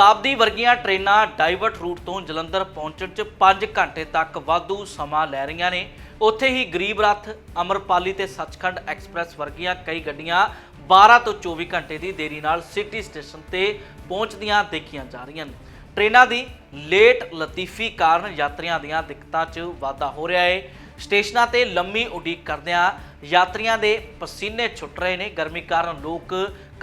ਸ਼ਤਾਬਦੀ ਵਰਗੀਆਂ ਟ੍ਰੇਨਾਂ divert route ਤੋਂ ਜਲੰਧਰ ਪਹੁੰਚਣ 'ਚ 5 ਘੰਟੇ ਤੱਕ ਵਾਧੂ ਸਮਾਂ ਲੈ ਰਹੀਆਂ ਨੇ। ਉੱਥੇ ਹੀ ਗਰੀਬ ਰੱਥ, ਅਮਰਪਾਲੀ ਤੇ ਸੱਚਖੰਡ ਐਕਸਪ੍ਰੈਸ ਵਰਗੀਆਂ ਕਈ ਗੱਡੀਆਂ 12 ਤੋਂ 24 ਘੰਟੇ ਦੀ ਦੇਰੀ ਨਾਲ ਸਿਟੀ ਸਟੇਸ਼ਨ ਤੇ ਪਹੁੰਚਦੀਆਂ ਦੇਖੀਆਂ ਜਾ ਰਹੀਆਂ ਨੇ। ਟ੍ਰੇਨਾਂ ਦੀ ਲੇਟ ਲਤੀਫੀ ਕਾਰਨ ਯਾਤਰੀਆਂ ਦੀਆਂ ਦਿੱਕਤਾਂ 'ਚ ਵਾਧਾ ਹੋ ਰਿਹਾ ਹੈ ਸਟੇਸ਼ਨਾਂ ਤੇ ਲੰਮੀ ਉਡੀਕ ਕਰਦਿਆਂ ਯਾਤਰੀਆਂ ਦੇ ਪਸੀਨੇ ਛੁੱਟ ਰਹੇ ਨੇ। ਗਰਮੀ ਕਾਰਨ ਲੋਕ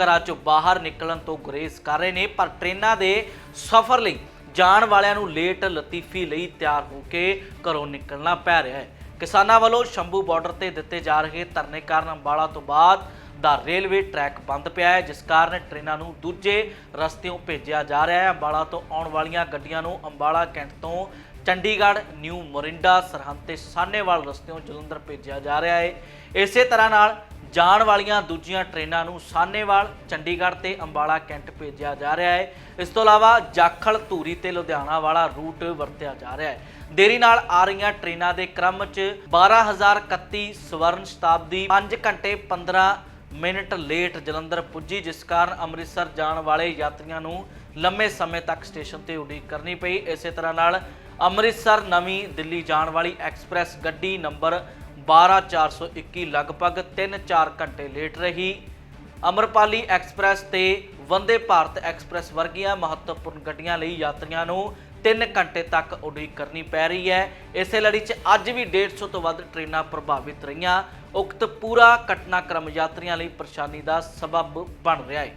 ਘਰਾਂ 'ਚੋਂ ਬਾਹਰ ਨਿਕਲਣ ਤੋਂ ਗੁਰੇਜ਼ ਕਰ ਰਹੇ ਨੇ, ਪਰ ਟ੍ਰੇਨਾਂ ਦੇ ਸਫ਼ਰ ਲਈ ਜਾਣ ਵਾਲਿਆਂ ਨੂੰ ਲੇਟ ਲਤੀਫੀ ਲਈ ਤਿਆਰ ਹੋ ਕੇ ਘਰੋਂ ਨਿਕਲਣਾ ਪੈ ਰਿਹਾ ਹੈ। ਕਿਸਾਨਾਂ ਵੱਲੋਂ ਸ਼ੰਭੂ ਬਾਰਡਰ ਤੇ ਦਿੱਤੇ ਜਾ ਰਹੇ ਧਰਨੇ ਕਾਰਨ ਅੰਬਾਲਾ ਤੋਂ ਬਾਅਦ ਦਾ ਰੇਲਵੇ ਟਰੈਕ ਬੰਦ ਪਿਆ ਹੈ, ਜਿਸ ਕਾਰਨ ਟ੍ਰੇਨਾਂ ਨੂੰ ਦੂਜੇ ਰਸਤਿਓਂ ਭੇਜਿਆ ਜਾ ਰਿਹਾ ਹੈ। ਅੰਬਾਲਾ ਤੋਂ ਆਉਣ ਵਾਲੀਆਂ ਗੱਡੀਆਂ ਨੂੰ ਅੰਬਾਲਾ ਕੈਂਟ ਤੋਂ ਚੰਡੀਗੜ੍ਹ, ਨਿਊ ਮੋਰਿੰਡਾ, ਸਰਹੰਦ ਤੇ ਸਾਨੇਵਾਲ ਰਸਤਿਓਂ ਜਲੰਧਰ ਭੇਜਿਆ ਜਾ ਰਿਹਾ ਹੈ। ਇਸੇ ਤਰ੍ਹਾਂ ਨਾਲ ਜਾਣ ਵਾਲੀਆਂ ਦੂਜੀਆਂ ਟ੍ਰੇਨਾਂ ਨੂੰ ਸਾਨੇਵਾਲ ਚੰਡੀਗੜ੍ਹ ਤੇ ਅੰਬਾਲਾ ਕੈਂਟ ਭੇਜਿਆ ਜਾ ਰਿਹਾ ਹੈ। ਇਸ ਤੋਂ ਇਲਾਵਾ ਜਾਖਲ, ਧੂਰੀ ਤੇ ਲੁਧਿਆਣਾ ਵਾਲਾ ਰੂਟ ਵਰਤਿਆ ਜਾ ਰਿਹਾ ਹੈ। ਦੇਰੀ ਨਾਲ ਆ ਰਹੀਆਂ ਟ੍ਰੇਨਾਂ ਦੇ ਕ੍ਰਮ 'ਚ 12031 ਸਵਰਨ ਸ਼ਤਾਬਦੀ 5 ਘੰਟੇ 15 ਮਿੰਟ ਲੇਟ ਜਲੰਧਰ ਪੁੱਜੀ, ਜਿਸ ਕਾਰਨ ਅੰਮ੍ਰਿਤਸਰ ਜਾਣ ਵਾਲੇ ਯਾਤਰੀਆਂ ਨੂੰ ਲੰਮੇ ਸਮੇਂ ਤੱਕ ਸਟੇਸ਼ਨ ਤੇ ਉਡੀਕ ਕਰਨੀ ਪਈ। ਇਸੇ ਤਰ੍ਹਾਂ ਨਾਲ ਅੰਮ੍ਰਿਤਸਰ ਨਵੀਂ ਦਿੱਲੀ ਜਾਣ ਵਾਲੀ ਐਕਸਪ੍ਰੈਸ ਗੱਡੀ ਨੰਬਰ 12421 ਲਗਭਗ 3-4 ਘੰਟੇ ਲੇਟ ਰਹੀ। ਅਮਰਪਾਲੀ ਐਕਸਪ੍ਰੈਸ ਤੇ ਵੰਦੇ ਭਾਰਤ ਐਕਸਪ੍ਰੈਸ ਵਰਗੀਆਂ ਮਹੱਤਵਪੂਰਨ ਗੱਡੀਆਂ ਲਈ ਯਾਤਰੀਆਂ ਨੂੰ 3 ਘੰਟੇ ਤੱਕ ਉਡੀਕ ਕਰਨੀ ਪੈ ਰਹੀ ਹੈ। ਇਸੇ ਲੜੀ 'ਚ ਅੱਜ ਵੀ 150 ਤੋਂ ਵੱਧ ਟ੍ਰੇਨਾਂ ਪ੍ਰਭਾਵਿਤ ਰਹੀਆਂ। ਉਕਤ ਪੂਰਾ ਘਟਨਾਕ੍ਰਮ ਯਾਤਰੀਆਂ ਲਈ ਪਰੇਸ਼ਾਨੀ ਦਾ ਸਬਬ ਬਣ ਰਿਹਾ ਹੈ।